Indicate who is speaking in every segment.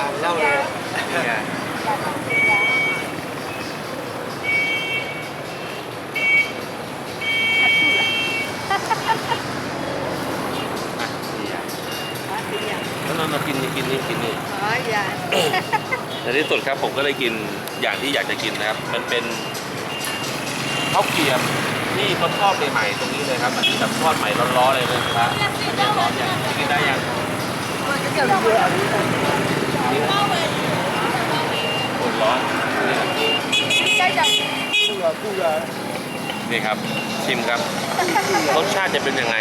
Speaker 1: อ่าเล่าเลย
Speaker 2: นี่ไงอะนี่ไงแล้วเรามากินนี่กินนี่กินนี่
Speaker 3: อ๋ออย่า
Speaker 2: ในที่สุดครับผมก็ได้กินอย่างที่อยากจะกินนะครับ มันเป็นข้าวเกรียมที่เขาทอดใหม่ๆตรงนี้เลยครับอันนี้แบบทอดใหม่ร้อนๆเลยนะครับร้อนอย่างกินได้ยังนี่โอ้ร้อนนี่
Speaker 3: ใช่จ้ะ
Speaker 2: นี่ครับ ชิมครับ รสชาติจะเป็นยังไง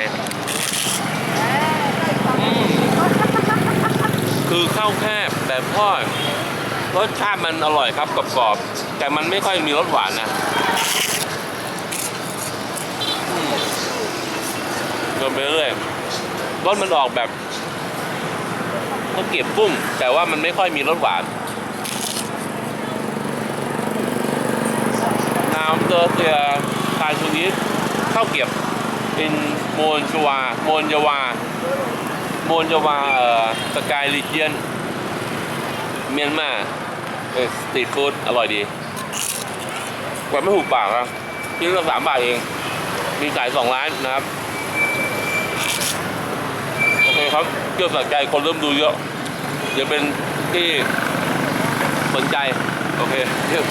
Speaker 2: คือข้าวแคบแต่ทอดรสชาติมันอร่อยครับกรอบๆแต่มันไม่ค่อยมีรสหวานนะเดินไปเรื่อยรสมันออกแบบข้าวเกรี๊ยวกุ้งแต่ว่ามันไม่ค่อยมีรสหวานำเดียทานชนิดข้าวเกี๊ยวเป็นโมนชวาโมนยวาโมนจะมาเอ่อสกายลิเจียนเมียนมาเออสตรีทฟู้ดอร่อยดีกว่าไม่ถูกปากครับที่ละสามบาทเอง มีขายสองร้านนะครับ โอเคครับเกี่ยวสักใจคนเริ่มดูเยอะเดี๋ยวเป็นที่สนใจ โอเคเยี่ยม